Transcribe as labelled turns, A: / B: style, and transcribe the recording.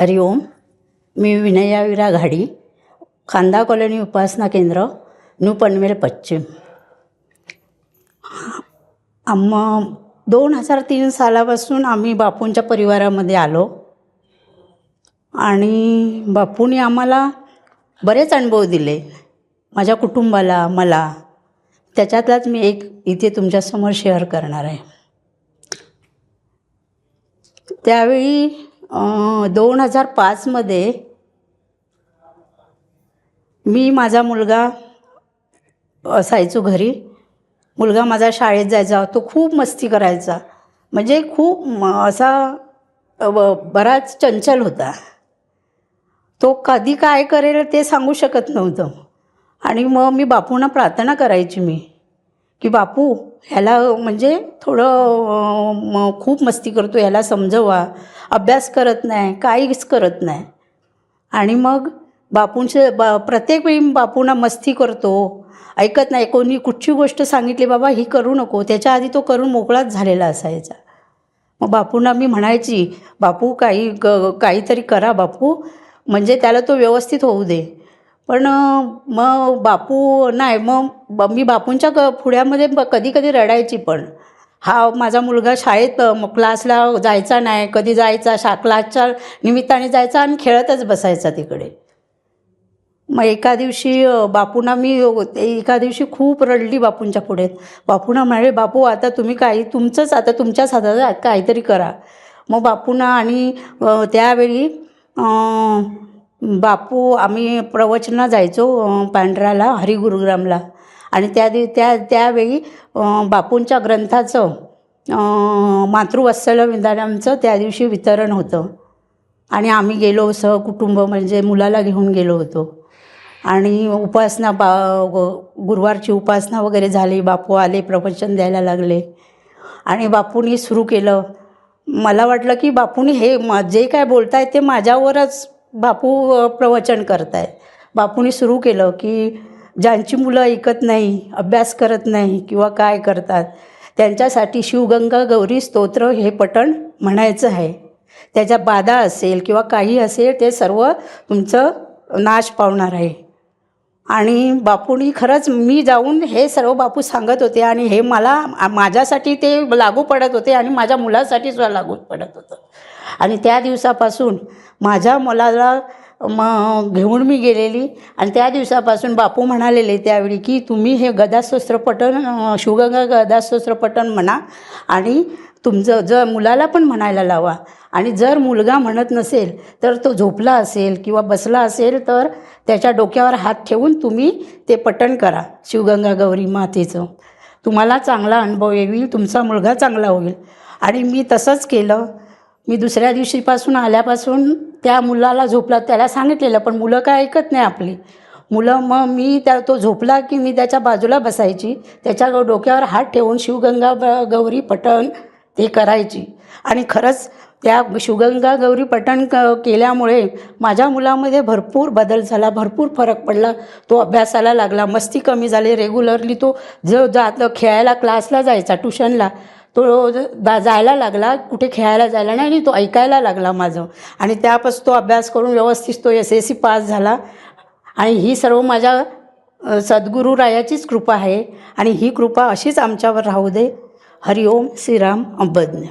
A: हरिओम मी विनयाविरा घाडी खांदा कॉलनी उपासना केंद्र न्यू पनवेल पश्चिम. आम दोन हजार तीन सालापासून आम्ही बापूंच्या परिवारामध्ये आलो. आणि बापूंनी आम्हाला बरेच अनुभव दिले. माझ्या कुटुंबाला मला. त्याच्यातलाच मी एक इथे तुमच्यासमोर शेअर करणार आहे. त्यावेळी दोन हजार पाचमध्ये मी माझा मुलगा असायचो घरी. मुलगा माझा शाळेत जायचा तो खूप मस्ती करायचा. म्हणजे खूप म- असा बराच चंचल होता. तो कधी काय करेल ते सांगू शकत नव्हतं. आणि मग मी बापूंना प्रार्थना करायची मी. की बापू ह्याला म्हणजे थोडं खूप मस्ती करतो ह्याला समजवा. अभ्यास करत नाही काहीच करत नाही. आणि मग बापूंचे बा प्रत्येक वेळी बापूंना मस्ती करतो. ऐकत नाही कोणी कुठची गोष्ट सांगितली बाबा ही करू नको. त्याच्या आधी तो करून मोकळाच झालेला असायचा. मग बापूंना मी म्हणायची बापू काही ग काहीतरी करा बापू. म्हणजे त्याला तो व्यवस्थित होऊ दे. पण मग बापू नाही मग ब- मी बापूंच्या क पुढ्यामध्ये ब कधी कधी रडायची पण. हा माझा मुलगा शाळेत मग क्लासला जायचा नाही कधी जायचा शा क्लासच्या निमित्ताने जायचा आणि खेळतच बसायचा तिकडे. मग एका दिवशी बापूंना मी एका दिवशी खूप रडली बापूंच्या पुढे. बापूंना म्हणाले बापू आता तुम्ही काही तुमचंच आता तुमच्याच हातात काहीतरी करा. मग बापूंना आणि त्यावेळी बापू आम्ही प्रवचना जायचो पांढऱ्याला हरिगुरुग्रामला आणि त्या दिव त्या त्यावेळी बापूंच्या ग्रंथाचं मातृवत्सल विधानांचं त्या दिवशी वितरण होतं. आणि आम्ही गेलो सहकुटुंब म्हणजे मुलाला घेऊन गेलो होतो. आणि उपासना बा गुरुवारची उपासना वगैरे झाली. बापू आले प्रवचन द्यायला लागले. आणि बापूंनी सुरू केलं. मला वाटलं की बापूंनी हे जे काय बोलतायत ते माझ्यावरच बापू प्रवचन करत आहेत बापूंनी सुरू केलं की ज्यांची मुलं ऐकत नाही अभ्यास करत नाही किंवा काय करतात त्यांच्यासाठी शिवगंगा गौरी स्तोत्र हे पठण म्हणायचं आहे. त्याच्या बाधा असेल किंवा काही असेल ते सर्व तुमचं नाश पावणार आहे. आणि बापूंनी खरंच मी जाऊन हे सर्व बापू सांगत होते आणि हे मला माझ्यासाठी ते लागू पडत होते आणि माझ्या मुलासाठी सुद्धा लागू पडत होतं. आणि त्या दिवसापासून माझ्या मुलाला म घेऊन मी गेलेली. आणि त्या दिवसापासून बापू म्हणालेले त्यावेळी की तुम्ही हे गदास्तोत्र शिवगंगा गदास्तोत्र म्हणा आणि तुमचं जर मुलाला पण म्हणायला लावा. आणि जर मुलगा म्हणत नसेल तर तो झोपला असेल किंवा बसला असेल तर त्याच्या डोक्यावर हात ठेवून तुम्ही ते पठण करा शिवगंगा गौरी मातेचं. तुम्हाला चांगला अनुभव येईल तुमचा मुलगा चांगला होईल. आणि मी तसंच केलं. मी दुसऱ्या दिवशीपासून आल्यापासून त्या मुलाला झोपला त्याला सांगितलेलं पण मुलं काय ऐकत नाही आपली. मुलं मग मी त्या तो झोपला की मी त्याच्या बाजूला बसायची त्याच्या डोक्यावर हात ठेवून शिवगंगा ब- गौरी पठण ते करायची. आणि खरंच त्या शिवगंगा गौरी पठण क केल्यामुळे माझ्या मुलामध्ये भरपूर बदल झाला भरपूर फरक पडला. तो अभ्यासाला लागला मस्ती कमी झाली रेग्युलरली तो जो जात खेळायला क्लासला जायचा ट्युशनला. तो दा जायला लागला कुठे खेळायला जायला नाही आणि तो ऐकायला लागला माझं. आणि त्यापासून तो अभ्यास करून व्यवस्थित तो एस एस सी पास झाला. आणि ही सर्व माझ्या अ, सद्गुरू रायाचीच कृपा आहे. आणि ही कृपा अशीच आमच्यावर राहू दे. हरिओम श्रीराम अंबज्ञ